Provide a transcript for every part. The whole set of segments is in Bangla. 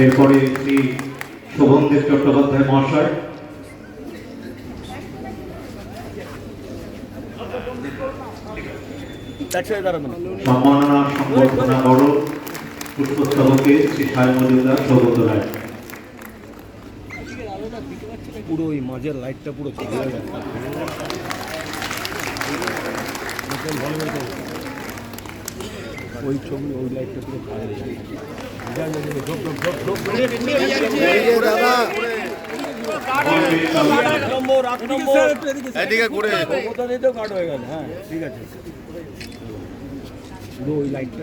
এরপরে শ্রী শোভনদেব চট্টোপাধ্যায় মহাশয়। সম্মাননা, সংবর্ধনা বড় পুষ্পস্তবকে শ্রী মজুমদার রায়। পুরো ওই মাঝের লাইটটা পুরো ওই ছবি, ওই লাইটটা পুরো এদিকে ঘুরে। কাট হয়ে গেল হ্যাঁ ঠিক আছে ওই লাইটটা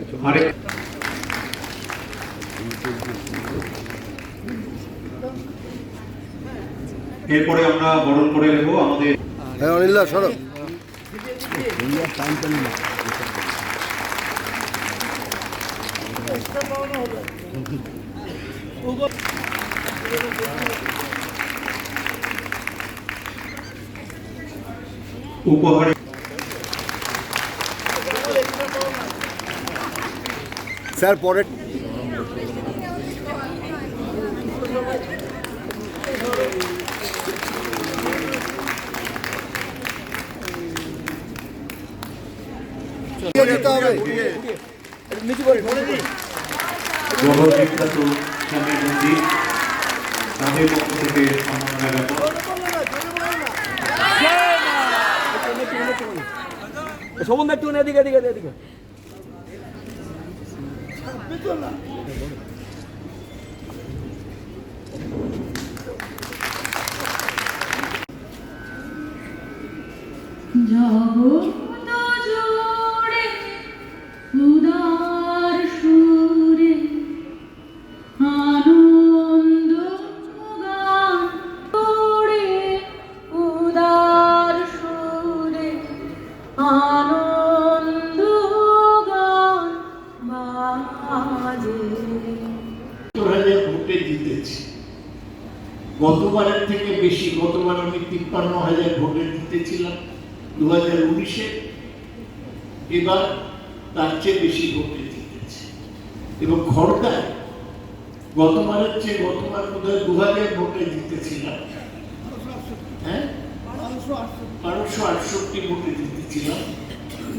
এরপরে আমরা বরণ করে নেব আমাদের হ্যাঁ অনিল্লা সরো। টাইম না উপহার স্যার পরের যেতে হবে নিচু করে জগৎ বিখ্যাত স্বামী মন্দির পক্ষ থেকে সম্মাননা জ্ঞাপন শোভন জিতেছিলাম দু হাজার উনিশে এবার তার চেয়ে বেশি ভোটে জিতেছি এবং গতবারের চেয়ে গতবার দু হাজার ভোটে জিতেছিলাম। হ্যাঁ? বারোশো আটষট্টি ভোটে জিতেছিলাম।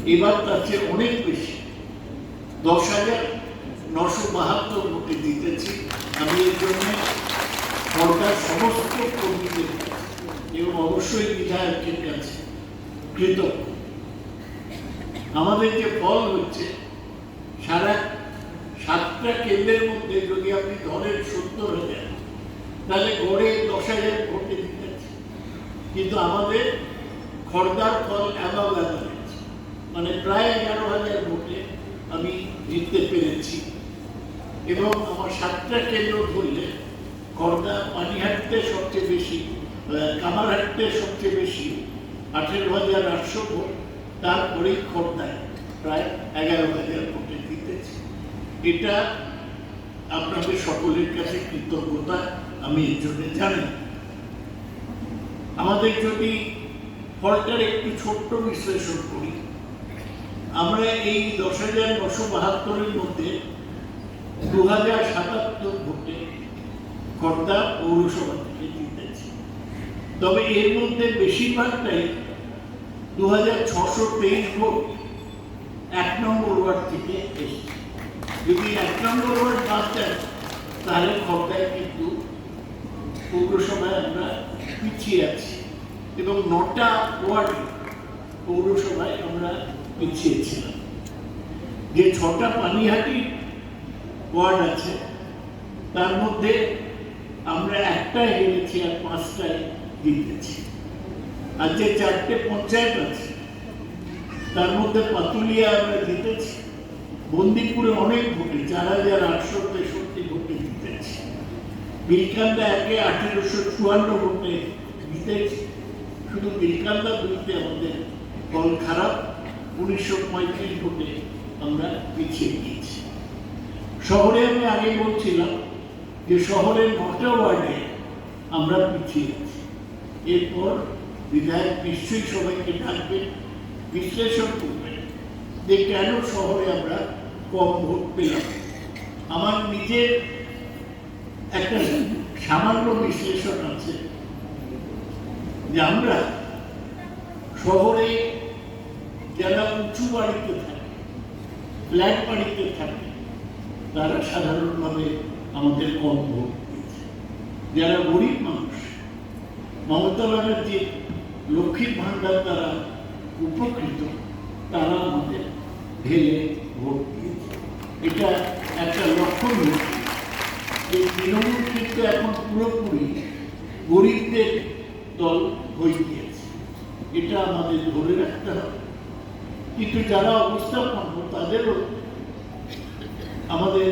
এবার তার চেয়ে অনেক বেশি। দশ হাজার নশো বাহাত্তর ভোটে জিতেছি। আমি এর জন্য সরকার সমস্ত কর্মীদের এবং অবশ্যই বিধায়কের কাছে কৃতজ্ঞ আমাদের যে ফল হচ্ছে, সারা সাতটা কেন্দ্রের মধ্যে যদি আপনি ধরেন সত্তর হাজার, তাহলে গড়ে দশ হাজার ভোটে জিতেছে কিন্তু আমাদের খর্দার ফল অ্যাবাব অ্যাভারেজ মানে প্রায় এগারো হাজার ভোটে আমি জিততে পেরেছি। এবং আমার সাতটা কেন্দ্র ধরলে খর্দা পানিহাটতে সবচেয়ে বেশি কামারহাটতে সবচেয়ে বেশি আঠেরো হাজার আটশো ভোট তারপরেই খর্দায় প্রায় এগারো হাজার ভোটে জিতেছি। এটা আপনাদের সকলের কাছে কৃতজ্ঞতা, আমি এর জন্য জানি আমাদের যদি ফলটার একটু ছোট্ট বিশ্লেষণ করি, আমরা এই দশ হাজার নশো বাহাত্তরের মধ্যে দু হাজার সাতাত্তর ভোটে খর্দা পৌরসভা তবে এর মধ্যে বেশিরভাগটাই দু হাজার ছশো তেইশ ভোট এক নম্বর ওয়ার্ড থেকে এসেছে। যদি এক নম্বর ওয়ার্ড বাদ দেন, তাহলে খর্দায় কিন্তু পৌরসভায় আমরা পিছিয়ে আছি এবং নটা ওয়ার্ড পৌরসভায় আমরা পিছিয়ে ছিলাম। যে ছটা পানিহাটি ওয়ার্ড আছে, তার মধ্যে আমরা একটাই হেরেছি আর পাঁচটায় জিতেছি আর যে চারটে পঞ্চায়েত আছে, তার মধ্যে পাতুলিয়া আমরা জিতেছি। বন্দিপুরে অনেক ভোটে, চার হাজার আটশো তেষট্টি ভোটে জিতেছি। বিলকান্দা একে আঠেরোশো চুয়ান্ন ভোটে জিতেছি। শুধু বিলকান্দা দুইতে আমাদের ফল খারাপ, উনিশশো পঁয়ত্রিশ ভোটে আমরা পিছিয়ে গিয়েছি। শহরে আমি আগে বলছিলাম যে শহরের নটা ওয়ার্ডে আমরা পিছিয়ে আছি। এরপর বিধায়ক নিশ্চয়ই সবাইকে ডাকবেন বিশ্লেষণ করবেন যে কেন শহরে আমরা কম ভোট পেলাম? আমার নিজের একটা সামান্য বিশ্লেষণ আছে যে আমরা শহরে যারা উঁচু বাড়িতে থাকে, ফ্ল্যাট বাড়িতে থাকে, তারা সাধারণভাবে আমাদের কম ভোট দিয়েছে যারা গরিব মানুষ মমতা ব্যানার্জির লক্ষ্মীর ভাণ্ডার দ্বারা উপকৃত, তারা আমাদের ঢেলে ভোট দিয়েছে। এটা একটা লক্ষণীয় যে তৃণমূল কিন্তু এখন পুরোপুরি গরিবদের দল হয়ে গিয়েছে। এটা আমাদের ধরে রাখতে হবে। কিন্তু যারা অবস্থাপন্ন তাদেরও আমাদের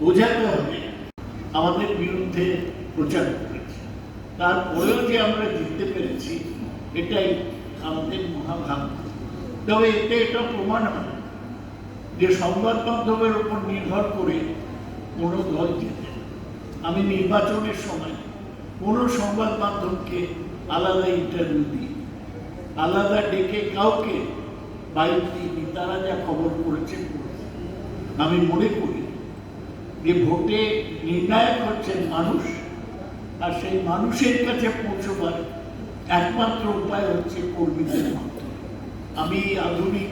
বোঝাতে হবে। আমাদের বিরুদ্ধে প্রচার তারপরেও যে আমরা জিততে পেরেছি, এটাই আমাদের মহাভাগ্য। তবে এতে এটা প্রমাণ হয় যে সংবাদ মাধ্যমের উপর নির্ভর করে কোনো দল জিতে। আমি নির্বাচনের সময় কোনো সংবাদ মাধ্যমকে আলাদা ইন্টারভিউ দিই। আলাদা ডেকে কাউকে বাইর দিইনি তারা যা খবর করেছে করেছে। আমি মনে করি যে ভোটে নির্ণায়ক হচ্ছেন মানুষ আর সেই মানুষের কাছে পৌঁছবার একমাত্র উপায় হচ্ছে কর্মীদের মাধ্যমে। আমি আধুনিক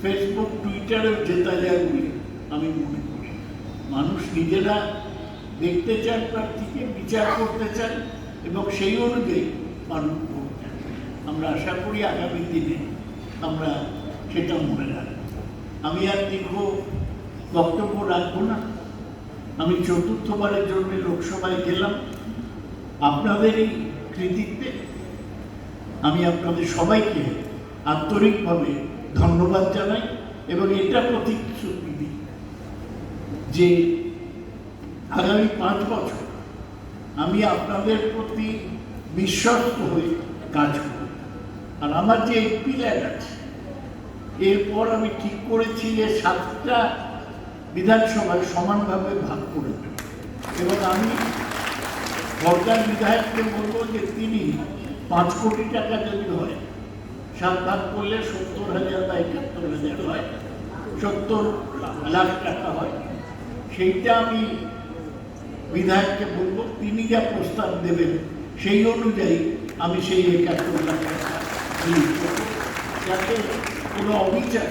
ফেসবুক টুইটারেও জেতা যায় বলে, আমি মনে করি, মানুষ নিজেরা দেখতে চান প্রার্থীকে বিচার করতে চান এবং সেই অনুযায়ী মানুষ করতে আমরা আশা করি আগামী দিনে আমরা সেটা মনে রাখব। আমি আর দীর্ঘ বক্তব্য রাখব না। আমি চতুর্থবারের জন্য লোকসভায় গেলাম। আপনাদেরই কৃতিত্বে আমি আপনাদের সবাইকে আন্তরিকভাবে ধন্যবাদ জানাই এবং এটা প্রতিশ্রুতি দিই যে আগামী পাঁচ বছর আমি আপনাদের প্রতি বিশ্বস্ত হয়ে কাজ করব। আর আমার যে ল্যাড আছে, এরপর আমি ঠিক করেছি যে সাতটা বিধানসভায় সমানভাবে ভাগ করে এবং আমি সরকার বিধায়ককে বলব যে তিনি পাঁচ কোটি টাকা যদি হয়, সাত ভাগ করলে সত্তর হাজার বা একাত্তর হাজার হয়, সত্তর লাখ টাকা হয়, সেইটা আমি বিধায়ককে বলব, তিনি যা প্রস্তাব দেবেন সেই অনুযায়ী আমি সেই একাত্তর লাখ টাকা যাতে কোনো অবিচার,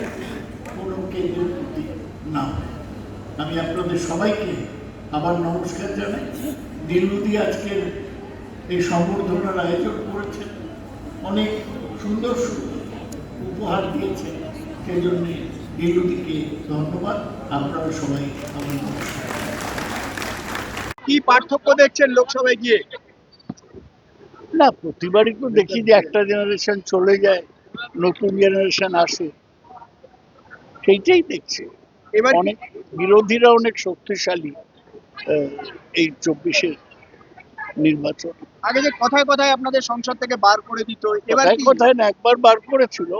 কোনো কেন্দ্রের প্রতি না আমি আপনাদের সবাইকে আবার নমস্কার জানাই। দিল্লুদি আজকের এই সম্বর্ধনার আয়োজন করেছেন অনেক সুন্দর সুন্দর উপহার দিয়েছেন সেই জন্য দিল্লুদিকে ধন্যবাদ। আপনারা সবাই আমার কি পার্থক্য দেখছেন লোকসভায় গিয়ে? না প্রতিবারই তো দেখি যে একটা জেনারেশন চলে যায় নতুন জেনারেশন আসে। সেইটাই দেখছি। এবার অনেক বিরোধীরা অনেক শক্তিশালী। এই চব্বিশের নির্বাচন। আগে যে কথায় কথায় আপনাদের সংসদ থেকে বার করে দিত এবার কোথায় না একবার বার করেছিল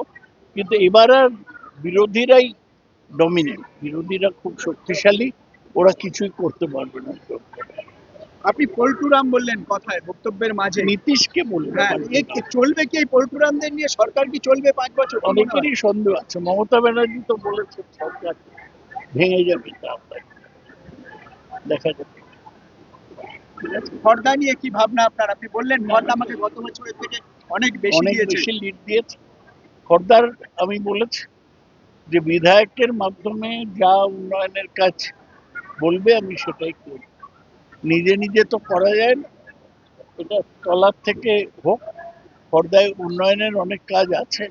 কিন্তু এবার আর বিরোধীরাই ডমিনেন্ট বিরোধীরা খুব শক্তিশালী ওরা কিছুই করতে পারবে না আপনি পল্টুরাম বললেন কথায় বক্তব্যের মাঝে। নীতিশকে বলব হ্যাঁ চলবে কি এই পল্টুরামদের নিয়ে? সরকার কি চলবে পাঁচ বছর? অনেকেরই সন্দেহ আছে। মমতা ব্যানার্জি তো বলেছে সরকার ভেঙে যাবে তা দেখা যাবে। নিয়ে কি ভাবনা আপনার? আপনি বললেন আমাকে গত বছরের থেকে অনেক বেশি দিয়েছে। লিড দিয়েছে। আমি বলেছি যে বিধায়কের মাধ্যমে যা উন্নয়নের কাজ বলবে আমি সেটাই করব। নিজে নিজে তো করা যায় না। এটা তলার থেকে হোক খর্দায় উন্নয়নের অনেক কাজ আছে।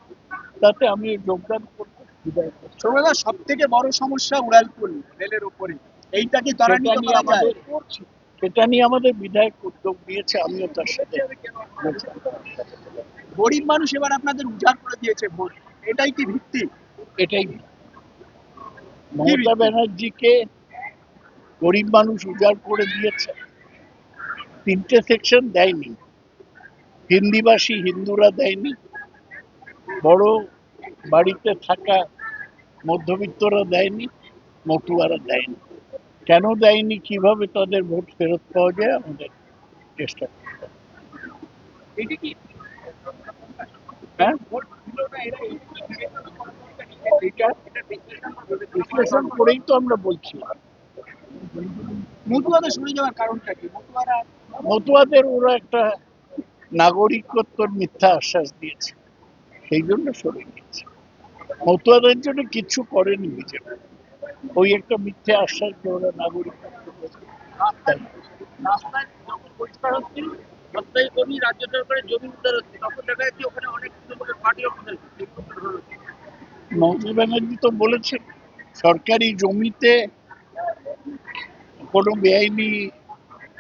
তাতে আমি যোগদান করব বিধায়কের। সৌরদা সব থেকে বড় সমস্যা উড়ালপুল রেলের উপরে। এইটা কি ত্বরান্বিত করা যায়? সেটা নিয়ে আমাদের বিধায়ক উদ্যোগ নিয়েছে আমিও তার সাথে গরিব মানুষ এবার আপনাদের উজাড় করে দিয়েছে ভোট। এটাই কি ভিত্তি? এটাই মমতা ব্যানার্জিকে গরিব মানুষ উজাড় করে দিয়েছে। তিনটে সেকশন দেয়নি। হিন্দিভাষী হিন্দুরা দেয়নি। বড় বাড়িতে থাকা মধ্যবিত্তরা দেয়নি মতুয়ারা দেয়নি। কেন দেয়নি? কীভাবে তাদের ভোট ফেরত পাওয়া যায়? আমাদের চেষ্টা করতে হ্যাঁ? বিশ্লেষণ করেই তো আমরা বলছি মতুয়াদের সরে যাওয়ার কারণটা কি? মতুয়ারা মতুয়াদের ওরা একটা নাগরিকত্বর মিথ্যা আশ্বাস দিয়েছে। সেই জন্য সরে গিয়েছে। মতুয়াদের জন্য কিছু করেনি বিজেপি। ওই একটা মিথ্যে আশ্বাস দিয়ে ওরা নাগরিকত্ব রাস্তায় যখন পরিষ্কার হচ্ছে সরকারি জমি রাজ্য সরকারের জমি উদ্ধার হচ্ছে তখন দেখা যাচ্ছে ওখানে অনেক পার্টি মমতা ব্যানার্জি তো বলেছেন সরকারি জমিতে কোনো বেআইনি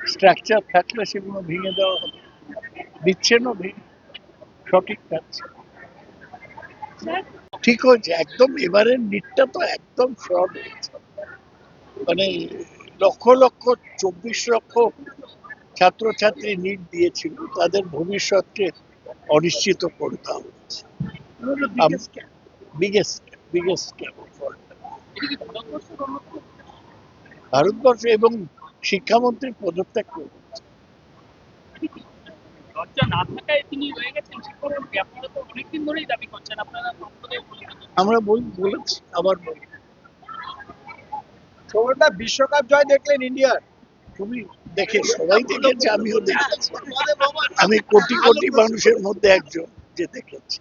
স্ট্রাকচার থাকলে সেগুলো ভেঙে দেওয়া হবে। দিচ্ছেনও ভেঙে সঠিক কাজ ঠিক হয়েছে একদম এবারের নিটটা তো একদম ফ্রড হয়েছে। মানে লক্ষ লক্ষ চব্বিশ লক্ষ ছাত্রছাত্রী নিট দিয়েছিল তাদের ভবিষ্যৎকে অনিশ্চিত করে দেওয়া হয়েছে। বিগেস্ট বিগেস্ট ভারতবর্ষ এবং শিক্ষামন্ত্রী পদত্যাগ করে লজ্জা না থাকায় তিনি গেছেন শিক্ষামন্ত্রী আপনারা তো অনেকদিন ধরেই দাবি করছেন আপনারা আমরা বল বলেছি আবার বলি। বিশ্বকাপ জয় দেখলেন ইন্ডিয়ার। তুমি দেখে সবাই দেখেছে আমিও দেখেছি। আমি কোটি কোটি মানুষের মধ্যে একজন যে দেখেছি।